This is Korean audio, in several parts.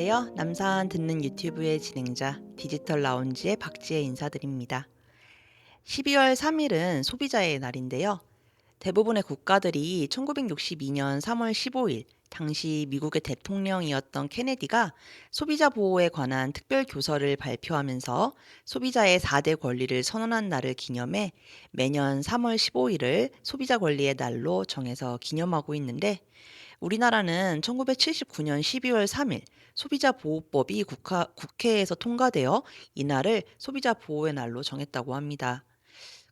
안녕하세요. 남산 듣는 유튜브의 진행자 디지털 라운지의 박지혜 인사드립니다. 12월 3일은 소비자의 날인데요. 대부분의 국가들이 1962년 3월 15일 당시 미국의 대통령이었던 케네디가 소비자 보호에 관한 특별 교서를 발표하면서 소비자의 4대 권리를 선언한 날을 기념해 매년 3월 15일을 소비자 권리의 날로 정해서 기념하고 있는데 우리나라는 1979년 12월 3일 소비자 보호법이 국화, 국회에서 통과되어 이날을 소비자 보호의 날로 정했다고 합니다.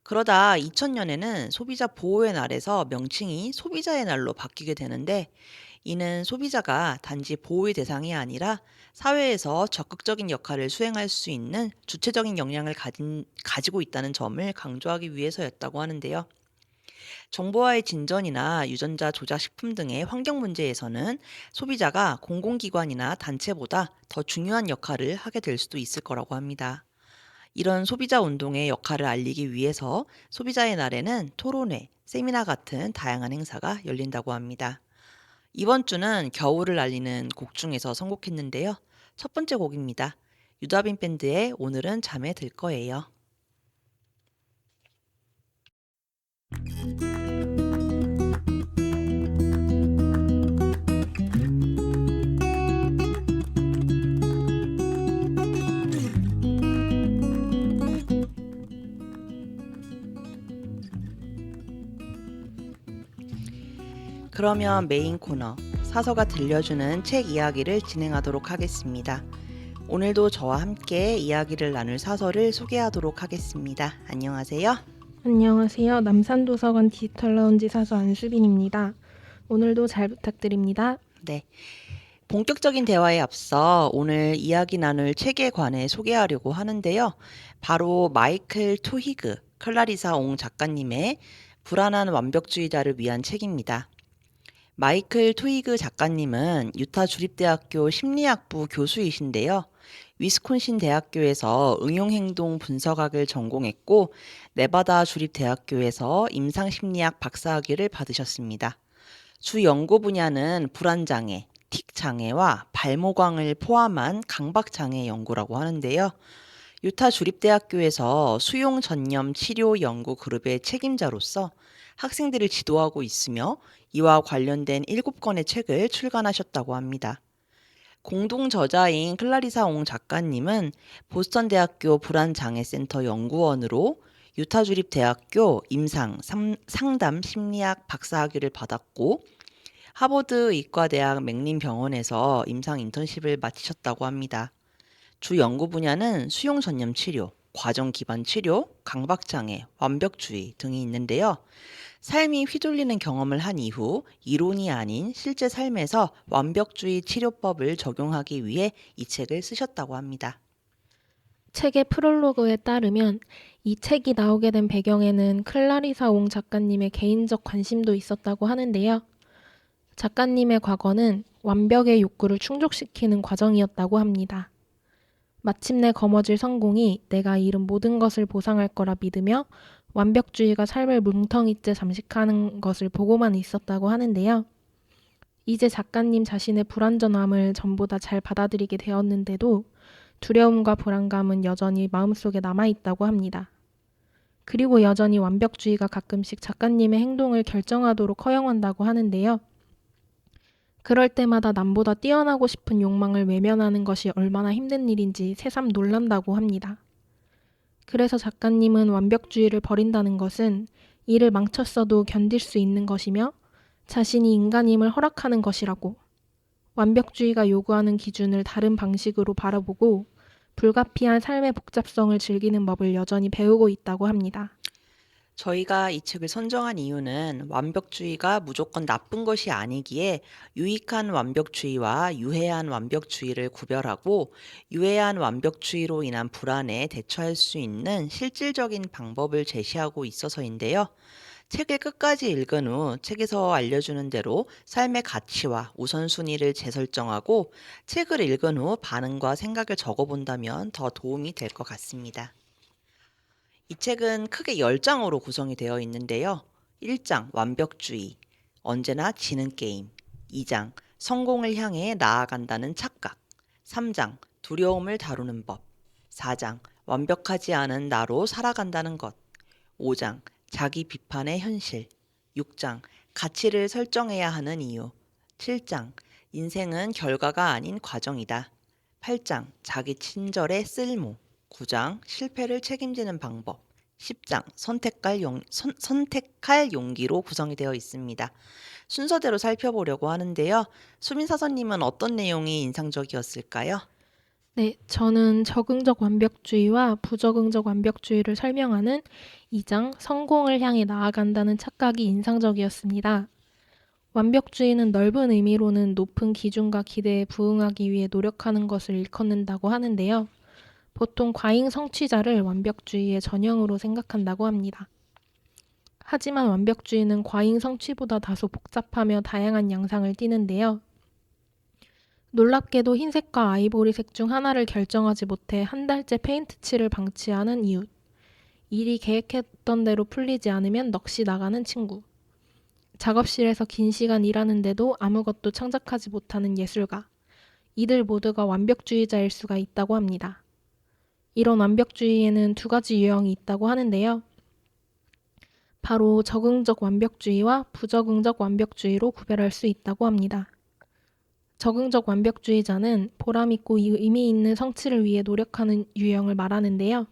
그러다 2000년에는 소비자 보호의 날에서 명칭이 소비자의 날로 바뀌게 되는데 이는 소비자가 단지 보호의 대상이 아니라 사회에서 적극적인 역할을 수행할 수 있는 주체적인 역량을 가진, 가지고 있다는 점을 강조하기 위해서였다고 하는데요. 정보화의 진전이나 유전자 조작 식품 등의 환경 문제에서는 소비자가 공공기관이나 단체보다 더 중요한 역할을 하게 될 수도 있을 거라고 합니다. 이런 소비자 운동의 역할을 알리기 위해서 소비자의 날에는 토론회, 세미나 같은 다양한 행사가 열린다고 합니다. 이번 주는 겨울을 알리는 곡 중에서 선곡했는데요. 첫 번째 곡입니다. 유다빈 밴드의 오늘은 잠에 들 거예요. 그러면 메인 코너 사서가 들려주는 책 이야기를 진행하도록 하겠습니다. 오늘도 저와 함께 이야기를 나눌 사서를 소개하도록 하겠습니다. 안녕하세요. 안녕하세요. 남산도서관 디지털 라운지 사서 안수빈입니다. 오늘도 잘 부탁드립니다. 네. 본격적인 대화에 앞서 오늘 이야기 나눌 책에 관해 소개하려고 하는데요. 바로 마이클 토히그, 클라리사 옹 작가님의 불안한 완벽주의자를 위한 책입니다. 마이클 토이그 작가님은 유타 주립대학교 심리학부 교수이신데요. 위스콘신 대학교에서 응용행동 분석학을 전공했고, 네바다 주립대학교에서 임상심리학 박사학위를 받으셨습니다. 주 연구 분야는 불안장애, 틱 장애와 발모광을 포함한 강박 장애 연구라고 하는데요. 유타 주립대학교에서 수용 전념 치료 연구 그룹의 책임자로서 학생들을 지도하고 있으며 이와 관련된 7권의 책을 출간하셨다고 합니다. 공동 저자인 클라리사 옹 작가님은 보스턴 대학교 불안 장애 센터 연구원으로 유타 주립 대학교 임상 상담 심리학 박사 학위를 받았고 하버드 의과대학 맥린 병원에서 임상 인턴십을 마치셨다고 합니다. 주 연구 분야는 수용 전념 치료, 과정 기반 치료, 강박 장애, 완벽주의 등이 있는데요. 삶이 휘둘리는 경험을 한 이후 이론이 아닌 실제 삶에서 완벽주의 치료법을 적용하기 위해 이 책을 쓰셨다고 합니다. 책의 프롤로그에 따르면 이 책이 나오게 된 배경에는 클라리사 옹 작가님의 개인적 관심도 있었다고 하는데요. 작가님의 과거는 완벽의 욕구를 충족시키는 과정이었다고 합니다. 마침내 거머쥘 성공이 내가 잃은 모든 것을 보상할 거라 믿으며 완벽주의가 삶을 뭉텅이째 잠식하는 것을 보고만 있었다고 하는데요. 이제 작가님 자신의 불완전함을 전보다 잘 받아들이게 되었는데도 두려움과 불안감은 여전히 마음속에 남아있다고 합니다. 그리고 여전히 완벽주의가 가끔씩 작가님의 행동을 결정하도록 허용한다고 하는데요. 그럴 때마다 남보다 뛰어나고 싶은 욕망을 외면하는 것이 얼마나 힘든 일인지 새삼 놀란다고 합니다. 그래서 작가님은 완벽주의를 버린다는 것은 이를 망쳤어도 견딜 수 있는 것이며 자신이 인간임을 허락하는 것이라고 완벽주의가 요구하는 기준을 다른 방식으로 바라보고 불가피한 삶의 복잡성을 즐기는 법을 여전히 배우고 있다고 합니다. 저희가 이 책을 선정한 이유는 완벽주의가 무조건 나쁜 것이 아니기에 유익한 완벽주의와 유해한 완벽주의를 구별하고 유해한 완벽주의로 인한 불안에 대처할 수 있는 실질적인 방법을 제시하고 있어서인데요. 책을 끝까지 읽은 후 책에서 알려주는 대로 삶의 가치와 우선순위를 재설정하고 책을 읽은 후 반응과 생각을 적어본다면 더 도움이 될 것 같습니다. 이 책은 크게 10장으로 구성이 되어 있는데요. 1장 완벽주의, 언제나 지는 게임, 2장 성공을 향해 나아간다는 착각. 3장, 두려움을 다루는 법. 4장, 완벽하지 않은 나로 살아간다는 것. 5장, 자기 비판의 현실. 6장, 가치를 설정해야 하는 이유. 7장, 인생은 결과가 아닌 과정이다. 8장, 자기 친절의 쓸모. 9장, 실패를 책임지는 방법. 10장, 선택할, 용, 용기로 구성이 되어 있습니다. 순서대로 살펴보려고 하는데요. 수민 사서님은 어떤 내용이 인상적이었을까요? 네, 저는 적응적 완벽주의와 부적응적 완벽주의를 설명하는 2장 성공을 향해 나아간다는 착각이 인상적이었습니다. 완벽주의는 넓은 의미로는 높은 기준과 기대에 부응하기 위해 노력하는 것을 일컫는다고 하는데요. 보통 과잉 성취자를 완벽주의의 전형으로 생각한다고 합니다. 하지만 완벽주의는 과잉 성취보다 다소 복잡하며 다양한 양상을 띠는데요. 놀랍게도 흰색과 아이보리색 중 하나를 결정하지 못해 한 달째 페인트 칠을 방치하는 이웃. 일이 계획했던 대로 풀리지 않으면 넋이 나가는 친구. 작업실에서 긴 시간 일하는데도 아무것도 창작하지 못하는 예술가. 이들 모두가 완벽주의자일 수가 있다고 합니다. 이런 완벽주의에는 두 가지 유형이 있다고 하는데요. 바로 적응적 완벽주의와 부적응적 완벽주의로 구별할 수 있다고 합니다. 적응적 완벽주의자는 보람있고 의미 있는 성취를 위해 노력하는 유형을 말하는데요.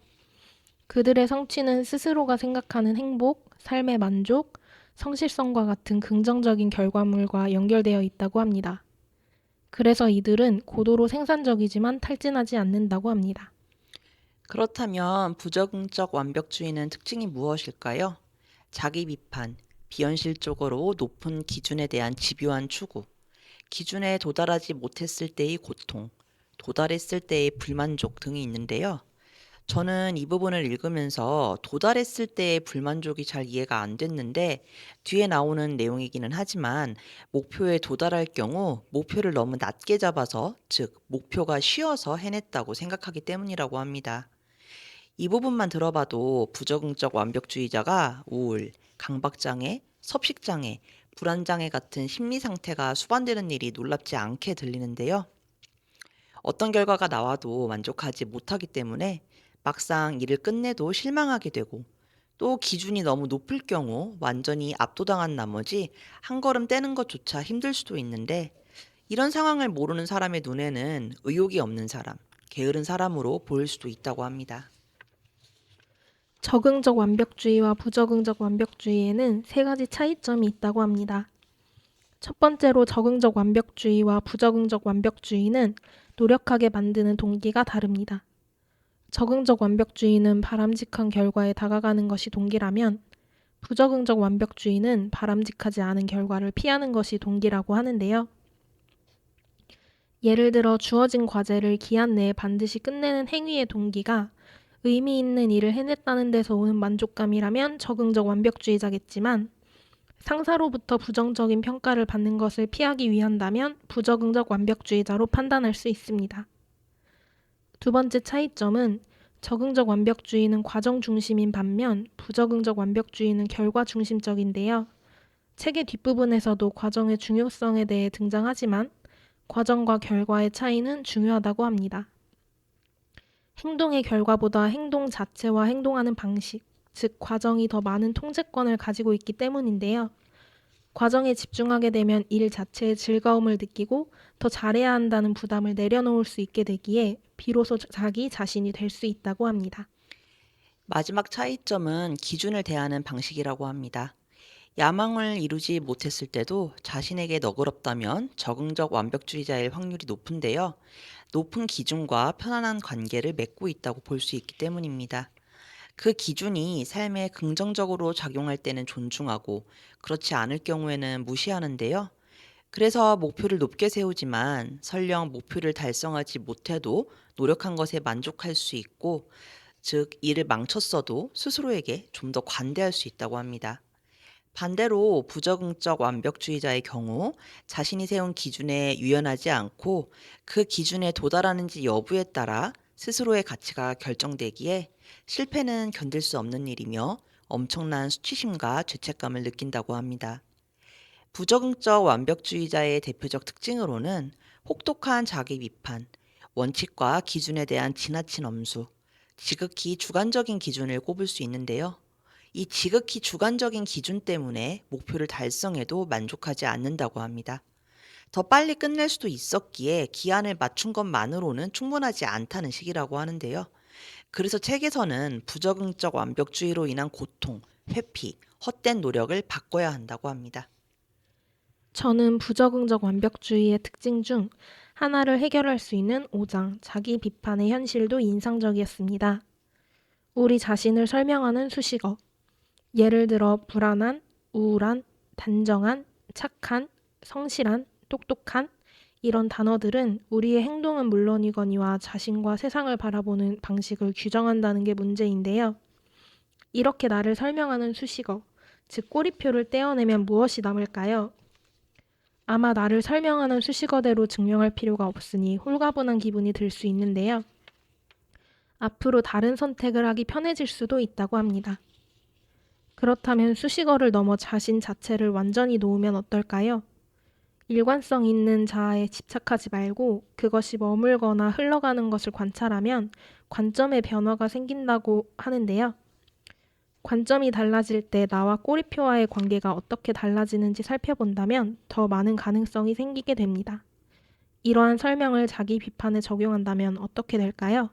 그들의 성취는 스스로가 생각하는 행복, 삶의 만족, 성실성과 같은 긍정적인 결과물과 연결되어 있다고 합니다. 그래서 이들은 고도로 생산적이지만 탈진하지 않는다고 합니다. 그렇다면 부적응적 완벽주의는 특징이 무엇일까요? 자기 비판, 비현실적으로 높은 기준에 대한 집요한 추구, 기준에 도달하지 못했을 때의 고통, 도달했을 때의 불만족 등이 있는데요. 저는 이 부분을 읽으면서 도달했을 때의 불만족이 잘 이해가 안 됐는데 뒤에 나오는 내용이기는 하지만 목표에 도달할 경우 목표를 너무 낮게 잡아서 즉 목표가 쉬워서 해냈다고 생각하기 때문이라고 합니다. 이 부분만 들어봐도 부적응적 완벽주의자가 우울, 강박장애, 섭식장애, 불안장애 같은 심리 상태가 수반되는 일이 놀랍지 않게 들리는데요. 어떤 결과가 나와도 만족하지 못하기 때문에 막상 일을 끝내도 실망하게 되고 또 기준이 너무 높을 경우 완전히 압도당한 나머지 한 걸음 떼는 것조차 힘들 수도 있는데 이런 상황을 모르는 사람의 눈에는 의욕이 없는 사람, 게으른 사람으로 보일 수도 있다고 합니다. 적응적 완벽주의와 부적응적 완벽주의에는 세 가지 차이점이 있다고 합니다. 첫 번째로 적응적 완벽주의와 부적응적 완벽주의는 노력하게 만드는 동기가 다릅니다. 적응적 완벽주의는 바람직한 결과에 다가가는 것이 동기라면 부적응적 완벽주의는 바람직하지 않은 결과를 피하는 것이 동기라고 하는데요. 예를 들어 주어진 과제를 기한 내에 반드시 끝내는 행위의 동기가 의미 있는 일을 해냈다는 데서 오는 만족감이라면 적응적 완벽주의자겠지만 상사로부터 부정적인 평가를 받는 것을 피하기 위한다면 부적응적 완벽주의자로 판단할 수 있습니다. 두 번째 차이점은 적응적 완벽주의는 과정 중심인 반면 부적응적 완벽주의는 결과 중심적인데요. 책의 뒷부분에서도 과정의 중요성에 대해 등장하지만 과정과 결과의 차이는 중요하다고 합니다. 행동의 결과보다 행동 자체와 행동하는 방식, 즉 과정이 더 많은 통제권을 가지고 있기 때문인데요. 과정에 집중하게 되면 일 자체의 즐거움을 느끼고 더 잘해야 한다는 부담을 내려놓을 수 있게 되기에 비로소 자기 자신이 될 수 있다고 합니다. 마지막 차이점은 기준을 대하는 방식이라고 합니다. 야망을 이루지 못했을 때도 자신에게 너그럽다면 적응적 완벽주의자일 확률이 높은데요. 높은 기준과 편안한 관계를 맺고 있다고 볼 수 있기 때문입니다. 그 기준이 삶에 긍정적으로 작용할 때는 존중하고 그렇지 않을 경우에는 무시하는데요. 그래서 목표를 높게 세우지만 설령 목표를 달성하지 못해도 노력한 것에 만족할 수 있고 즉 일을 망쳤어도 스스로에게 좀 더 관대할 수 있다고 합니다. 반대로 부적응적 완벽주의자의 경우 자신이 세운 기준에 유연하지 않고 그 기준에 도달하는지 여부에 따라 스스로의 가치가 결정되기에 실패는 견딜 수 없는 일이며 엄청난 수치심과 죄책감을 느낀다고 합니다. 부적응적 완벽주의자의 대표적 특징으로는 혹독한 자기 비판, 원칙과 기준에 대한 지나친 엄수, 지극히 주관적인 기준을 꼽을 수 있는데요. 이 지극히 주관적인 기준 때문에 목표를 달성해도 만족하지 않는다고 합니다. 더 빨리 끝낼 수도 있었기에 기한을 맞춘 것만으로는 충분하지 않다는 식이라고 하는데요. 그래서 책에서는 부적응적 완벽주의로 인한 고통, 회피, 헛된 노력을 바꿔야 한다고 합니다. 저는 부적응적 완벽주의의 특징 중 하나를 해결할 수 있는 5장 자기 비판의 현실도 인상적이었습니다. 우리 자신을 설명하는 수식어. 예를 들어 불안한, 우울한, 단정한, 착한, 성실한, 똑똑한 이런 단어들은 우리의 행동은 물론이거니와 자신과 세상을 바라보는 방식을 규정한다는 게 문제인데요. 이렇게 나를 설명하는 수식어, 즉 꼬리표를 떼어내면 무엇이 남을까요? 아마 나를 설명하는 수식어대로 증명할 필요가 없으니 홀가분한 기분이 들 수 있는데요. 앞으로 다른 선택을 하기 편해질 수도 있다고 합니다. 그렇다면 수식어를 넘어 자신 자체를 완전히 놓으면 어떨까요? 일관성 있는 자아에 집착하지 말고 그것이 머물거나 흘러가는 것을 관찰하면 관점의 변화가 생긴다고 하는데요. 관점이 달라질 때 나와 꼬리표와의 관계가 어떻게 달라지는지 살펴본다면 더 많은 가능성이 생기게 됩니다. 이러한 설명을 자기 비판에 적용한다면 어떻게 될까요?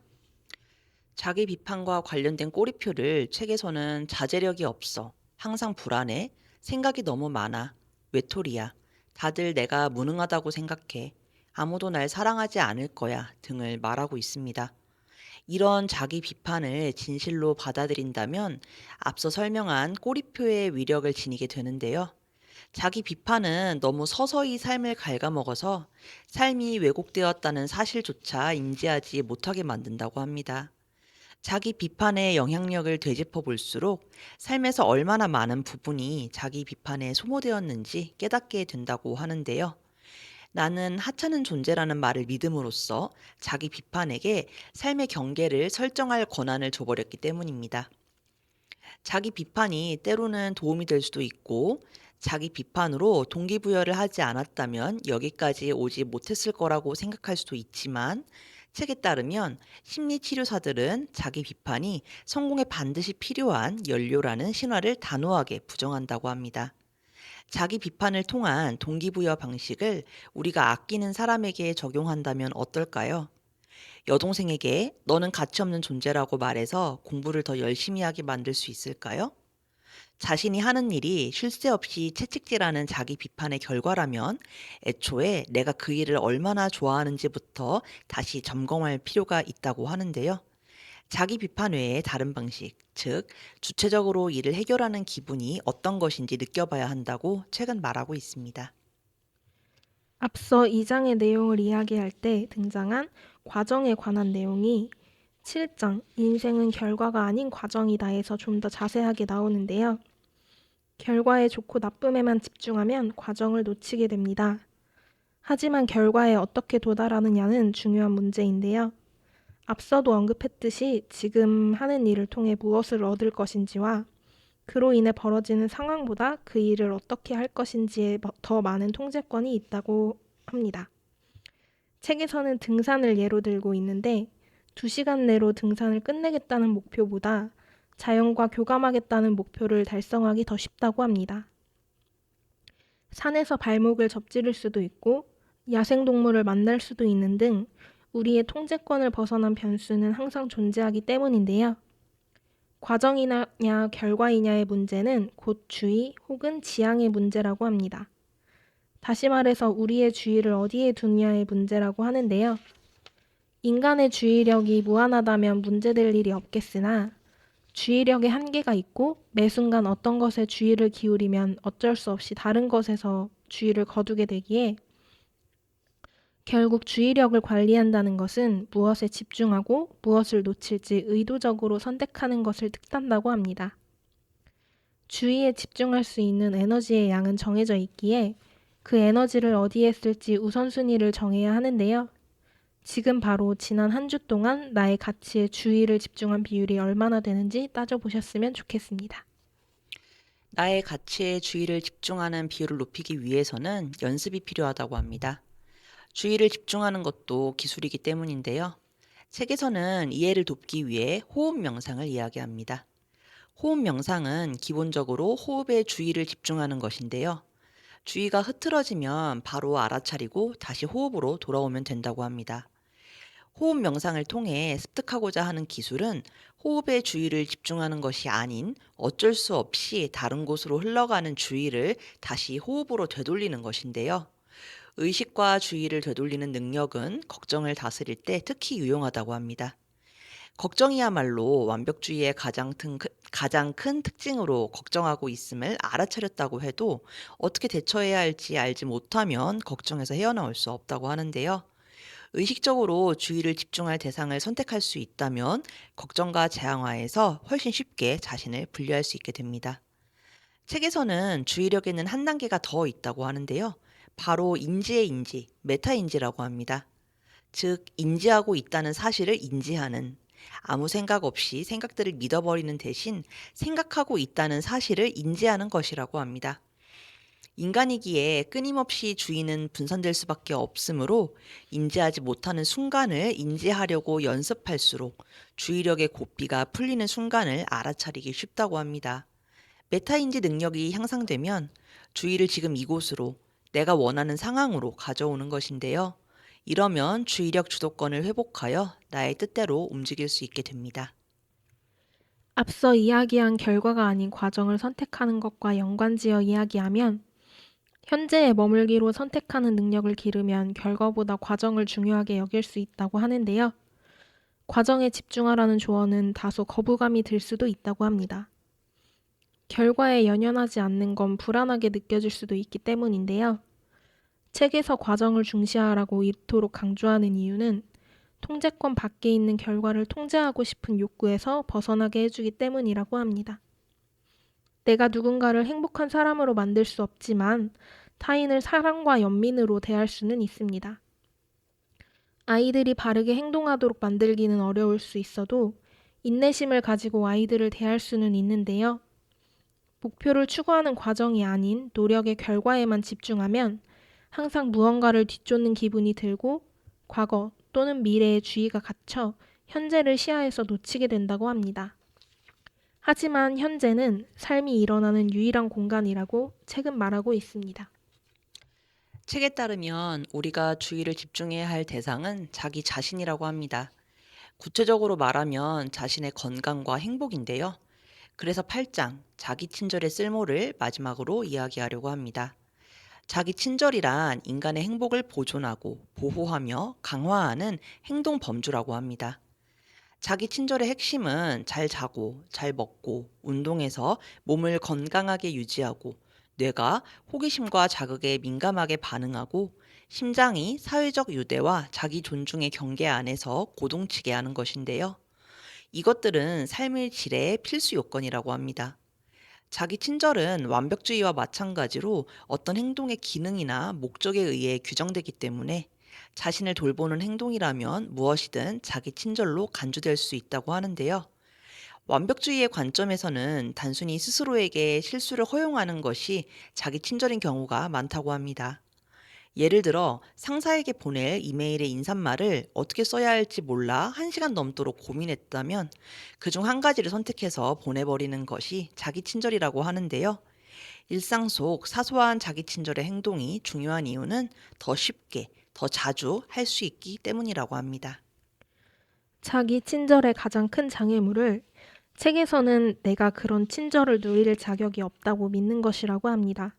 자기 비판과 관련된 꼬리표를 책에서는 자제력이 없어, 항상 불안해, 생각이 너무 많아, 외톨이야, 다들 내가 무능하다고 생각해, 아무도 날 사랑하지 않을 거야 등을 말하고 있습니다. 이런 자기 비판을 진실로 받아들인다면 앞서 설명한 꼬리표의 위력을 지니게 되는데요. 자기 비판은 너무 서서히 삶을 갉아먹어서 삶이 왜곡되었다는 사실조차 인지하지 못하게 만든다고 합니다. 자기 비판의 영향력을 되짚어 볼수록 삶에서 얼마나 많은 부분이 자기 비판에 소모되었는지 깨닫게 된다고 하는데요. 나는 하찮은 존재라는 말을 믿음으로써 자기 비판에게 삶의 경계를 설정할 권한을 줘버렸기 때문입니다. 자기 비판이 때로는 도움이 될 수도 있고, 자기 비판으로 동기부여를 하지 않았다면 여기까지 오지 못했을 거라고 생각할 수도 있지만, 책에 따르면 심리치료사들은 자기 비판이 성공에 반드시 필요한 연료라는 신화를 단호하게 부정한다고 합니다. 자기 비판을 통한 동기부여 방식을 우리가 아끼는 사람에게 적용한다면 어떨까요? 여동생에게 너는 가치 없는 존재라고 말해서 공부를 더 열심히 하게 만들 수 있을까요? 자신이 하는 일이 쉴 새 없이 채찍질하는 자기 비판의 결과라면 애초에 내가 그 일을 얼마나 좋아하는지부터 다시 점검할 필요가 있다고 하는데요. 자기 비판 외에 다른 방식, 즉 주체적으로 일을 해결하는 기분이 어떤 것인지 느껴봐야 한다고 책은 말하고 있습니다. 앞서 2장의 내용을 이야기할 때 등장한 과정에 관한 내용이 7장 인생은 결과가 아닌 과정이다에서 좀 더 자세하게 나오는데요. 결과의 좋고 나쁨에만 집중하면 과정을 놓치게 됩니다. 하지만 결과에 어떻게 도달하느냐는 중요한 문제인데요. 앞서도 언급했듯이 지금 하는 일을 통해 무엇을 얻을 것인지와 그로 인해 벌어지는 상황보다 그 일을 어떻게 할 것인지에 더 많은 통제권이 있다고 합니다. 책에서는 등산을 예로 들고 있는데 2시간 내로 등산을 끝내겠다는 목표보다 자연과 교감하겠다는 목표를 달성하기 더 쉽다고 합니다. 산에서 발목을 접지를 수도 있고 야생동물을 만날 수도 있는 등 우리의 통제권을 벗어난 변수는 항상 존재하기 때문인데요. 과정이냐 결과이냐의 문제는 곧 주의 혹은 지향의 문제라고 합니다. 다시 말해서 우리의 주의를 어디에 두냐의 문제라고 하는데요. 인간의 주의력이 무한하다면 문제될 일이 없겠으나 주의력의 한계가 있고 매 순간 어떤 것에 주의를 기울이면 어쩔 수 없이 다른 것에서 주의를 거두게 되기에 결국 주의력을 관리한다는 것은 무엇에 집중하고 무엇을 놓칠지 의도적으로 선택하는 것을 뜻한다고 합니다. 주의에 집중할 수 있는 에너지의 양은 정해져 있기에 그 에너지를 어디에 쓸지 우선순위를 정해야 하는데요. 지금 바로 지난 한 주 동안 나의 가치에 주의를 집중한 비율이 얼마나 되는지 따져보셨으면 좋겠습니다. 나의 가치에 주의를 집중하는 비율을 높이기 위해서는 연습이 필요하다고 합니다. 주의를 집중하는 것도 기술이기 때문인데요. 책에서는 이해를 돕기 위해 호흡 명상을 이야기합니다. 호흡 명상은 기본적으로 호흡에 주의를 집중하는 것인데요. 주의가 흐트러지면 바로 알아차리고 다시 호흡으로 돌아오면 된다고 합니다. 호흡 명상을 통해 습득하고자 하는 기술은 호흡에 주의를 집중하는 것이 아닌 어쩔 수 없이 다른 곳으로 흘러가는 주의를 다시 호흡으로 되돌리는 것인데요. 의식과 주의를 되돌리는 능력은 걱정을 다스릴 때 특히 유용하다고 합니다. 걱정이야말로 완벽주의의 가장, 큰- 가장 큰 특징으로 걱정하고 있음을 알아차렸다고 해도 어떻게 대처해야 할지 알지 못하면 걱정에서 헤어나올 수 없다고 하는데요. 의식적으로 주의를 집중할 대상을 선택할 수 있다면 걱정과 재앙화에서 훨씬 쉽게 자신을 분리할 수 있게 됩니다. 책에서는 주의력에는 한 단계가 더 있다고 하는데요. 바로 인지의 인지, 메타인지라고 합니다. 즉, 인지하고 있다는 사실을 인지하는, 아무 생각 없이 생각들을 믿어버리는 대신 생각하고 있다는 사실을 인지하는 것이라고 합니다. 인간이기에 끊임없이 주의는 분산될 수밖에 없으므로 인지하지 못하는 순간을 인지하려고 연습할수록 주의력의 고삐가 풀리는 순간을 알아차리기 쉽다고 합니다. 메타인지 능력이 향상되면 주의를 지금 이곳으로 내가 원하는 상황으로 가져오는 것인데요. 이러면 주의력 주도권을 회복하여 나의 뜻대로 움직일 수 있게 됩니다. 앞서 이야기한 결과가 아닌 과정을 선택하는 것과 연관지어 이야기하면 현재에 머물기로 선택하는 능력을 기르면 결과보다 과정을 중요하게 여길 수 있다고 하는데요. 과정에 집중하라는 조언은 다소 거부감이 들 수도 있다고 합니다. 결과에 연연하지 않는 건 불안하게 느껴질 수도 있기 때문인데요. 책에서 과정을 중시하라고 이토록 강조하는 이유는 통제권 밖에 있는 결과를 통제하고 싶은 욕구에서 벗어나게 해주기 때문이라고 합니다. 내가 누군가를 행복한 사람으로 만들 수 없지만 타인을 사랑과 연민으로 대할 수는 있습니다. 아이들이 바르게 행동하도록 만들기는 어려울 수 있어도 인내심을 가지고 아이들을 대할 수는 있는데요. 목표를 추구하는 과정이 아닌 노력의 결과에만 집중하면 항상 무언가를 뒤쫓는 기분이 들고 과거 또는 미래에 주의가 갇혀 현재를 시야에서 놓치게 된다고 합니다. 하지만 현재는 삶이 일어나는 유일한 공간이라고 책은 말하고 있습니다. 책에 따르면 우리가 주의를 집중해야 할 대상은 자기 자신이라고 합니다. 구체적으로 말하면 자신의 건강과 행복인데요. 그래서 8장 자기 친절의 쓸모를 마지막으로 이야기하려고 합니다. 자기 친절이란 인간의 행복을 보존하고 보호하며 강화하는 행동 범주라고 합니다. 자기 친절의 핵심은 잘 자고, 잘 먹고, 운동해서 몸을 건강하게 유지하고, 뇌가 호기심과 자극에 민감하게 반응하고, 심장이 사회적 유대와 자기 존중의 경계 안에서 고동치게 하는 것인데요. 이것들은 삶의 질의 필수 요건이라고 합니다. 자기 친절은 완벽주의와 마찬가지로 어떤 행동의 기능이나 목적에 의해 규정되기 때문에 자신을 돌보는 행동이라면 무엇이든 자기 친절로 간주될 수 있다고 하는데요. 완벽주의의 관점에서는 단순히 스스로에게 실수를 허용하는 것이 자기 친절인 경우가 많다고 합니다. 예를 들어 상사에게 보낼 이메일의 인사말을 어떻게 써야 할지 몰라 한 시간 넘도록 고민했다면 그중 한 가지를 선택해서 보내버리는 것이 자기 친절이라고 하는데요. 일상 속 사소한 자기 친절의 행동이 중요한 이유는 더 쉽게, 더 자주 할 수 있기 때문이라고 합니다. 자기 친절의 가장 큰 장애물을 책에서는 내가 그런 친절을 누릴 자격이 없다고 믿는 것이라고 합니다.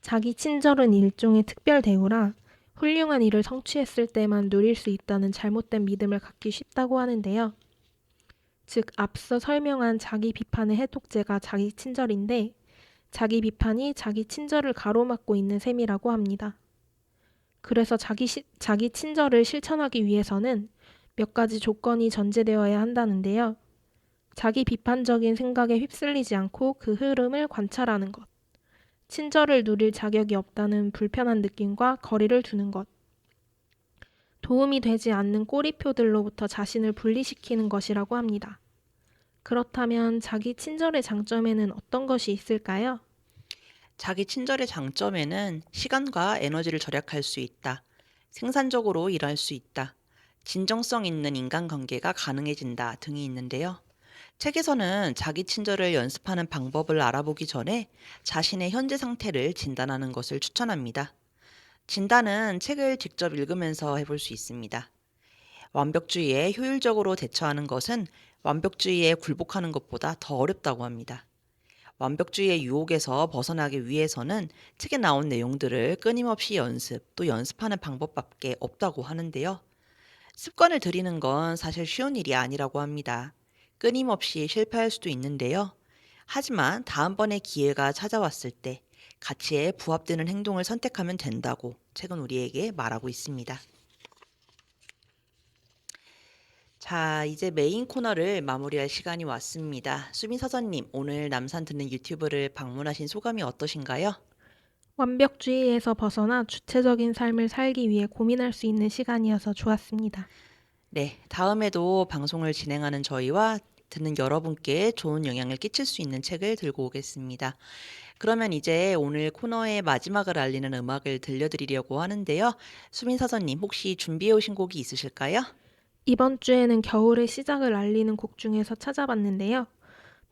자기 친절은 일종의 특별 대우라 훌륭한 일을 성취했을 때만 누릴 수 있다는 잘못된 믿음을 갖기 쉽다고 하는데요. 즉, 앞서 설명한 자기 비판의 해독제가 자기 친절인데, 자기 비판이 자기 친절을 가로막고 있는 셈이라고 합니다. 그래서 자기, 시, 자기 친절을 실천하기 위해서는 몇 가지 조건이 전제되어야 한다는데요. 자기 비판적인 생각에 휩쓸리지 않고 그 흐름을 관찰하는 것. 친절을 누릴 자격이 없다는 불편한 느낌과 거리를 두는 것. 도움이 되지 않는 꼬리표들로부터 자신을 분리시키는 것이라고 합니다. 그렇다면 자기 친절의 장점에는 어떤 것이 있을까요? 자기 친절의 장점에는 시간과 에너지를 절약할 수 있다. 생산적으로 일할 수 있다. 진정성 있는 인간관계가 가능해진다 등이 있는데요. 책에서는 자기 친절을 연습하는 방법을 알아보기 전에 자신의 현재 상태를 진단하는 것을 추천합니다. 진단은 책을 직접 읽으면서 해볼 수 있습니다. 완벽주의에 효율적으로 대처하는 것은 완벽주의에 굴복하는 것보다 더 어렵다고 합니다. 완벽주의의 유혹에서 벗어나기 위해서는 책에 나온 내용들을 끊임없이 연습, 또 연습하는 방법밖에 없다고 하는데요. 습관을 들이는 건 사실 쉬운 일이 아니라고 합니다. 끊임없이 실패할 수도 있는데요. 하지만 다음번에 기회가 찾아왔을 때 가치에 부합되는 행동을 선택하면 된다고 책은 우리에게 말하고 있습니다. 자, 이제 메인 코너를 마무리할 시간이 왔습니다. 수빈 사전님, 오늘 남산 듣는 유튜브를 방문하신 소감이 어떠신가요? 완벽주의에서 벗어나 주체적인 삶을 살기 위해 고민할 수 있는 시간이어서 좋았습니다. 네, 다음에도 방송을 진행하는 저희와 듣는 여러분께 좋은 영향을 끼칠 수 있는 책을 들고 오겠습니다. 그러면 이제 오늘 코너의 마지막을 알리는 음악을 들려드리려고 하는데요. 수빈 사전님, 혹시 준비해 오신 곡이 있으실까요? 이번 주에는 겨울의 시작을 알리는 곡 중에서 찾아봤는데요.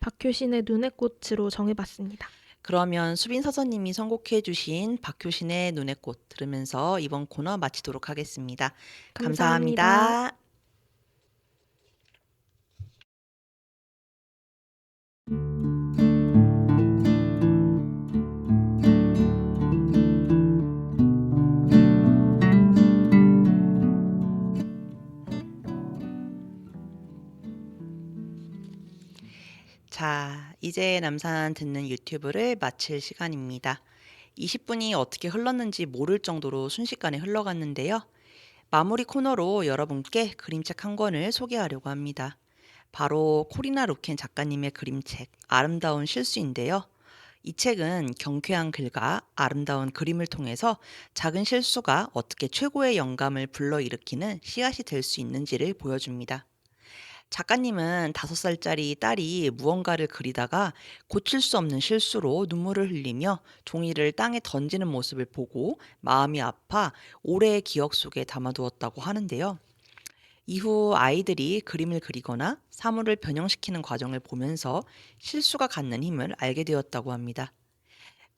박효신의 눈의 꽃으로 정해봤습니다. 그러면 수빈 사전님이 선곡해 주신 박효신의 눈의 꽃 들으면서 이번 코너 마치도록 하겠습니다. 감사합니다. 감사합니다. 자, 이제 남산 듣는 유튜브를 마칠 시간입니다. 20분이 어떻게 흘렀는지 모를 정도로 순식간에 흘러갔는데요. 마무리 코너로 여러분께 그림책 한 권을 소개하려고 합니다. 바로 코리나 루켄 작가님의 그림책 아름다운 실수인데요. 이 책은 경쾌한 글과 아름다운 그림을 통해서 작은 실수가 어떻게 최고의 영감을 불러일으키는 씨앗이 될 수 있는지를 보여줍니다. 작가님은 다섯 살짜리 딸이 무언가를 그리다가 고칠 수 없는 실수로 눈물을 흘리며 종이를 땅에 던지는 모습을 보고 마음이 아파 오래의 기억 속에 담아두었다고 하는데요. 이후 아이들이 그림을 그리거나 사물을 변형시키는 과정을 보면서 실수가 갖는 힘을 알게 되었다고 합니다.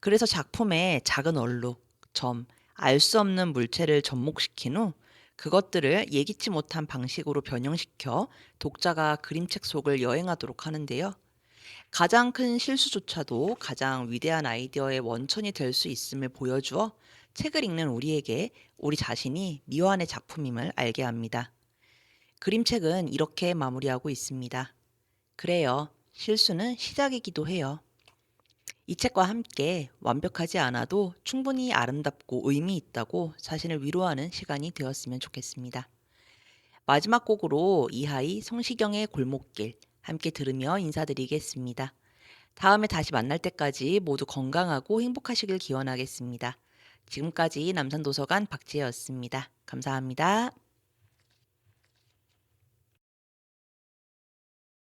그래서 작품에 작은 얼룩, 점, 알 수 없는 물체를 접목시킨 후 그것들을 예기치 못한 방식으로 변형시켜 독자가 그림책 속을 여행하도록 하는데요. 가장 큰 실수조차도 가장 위대한 아이디어의 원천이 될 수 있음을 보여주어 책을 읽는 우리에게 우리 자신이 미완의 작품임을 알게 합니다. 그림책은 이렇게 마무리하고 있습니다. 그래요. 실수는 시작이기도 해요. 이 책과 함께 완벽하지 않아도 충분히 아름답고 의미 있다고 자신을 위로하는 시간이 되었으면 좋겠습니다. 마지막 곡으로 이하이 성시경의 골목길 함께 들으며 인사드리겠습니다. 다음에 다시 만날 때까지 모두 건강하고 행복하시길 기원하겠습니다. 지금까지 남산도서관 박지혜였습니다. 감사합니다.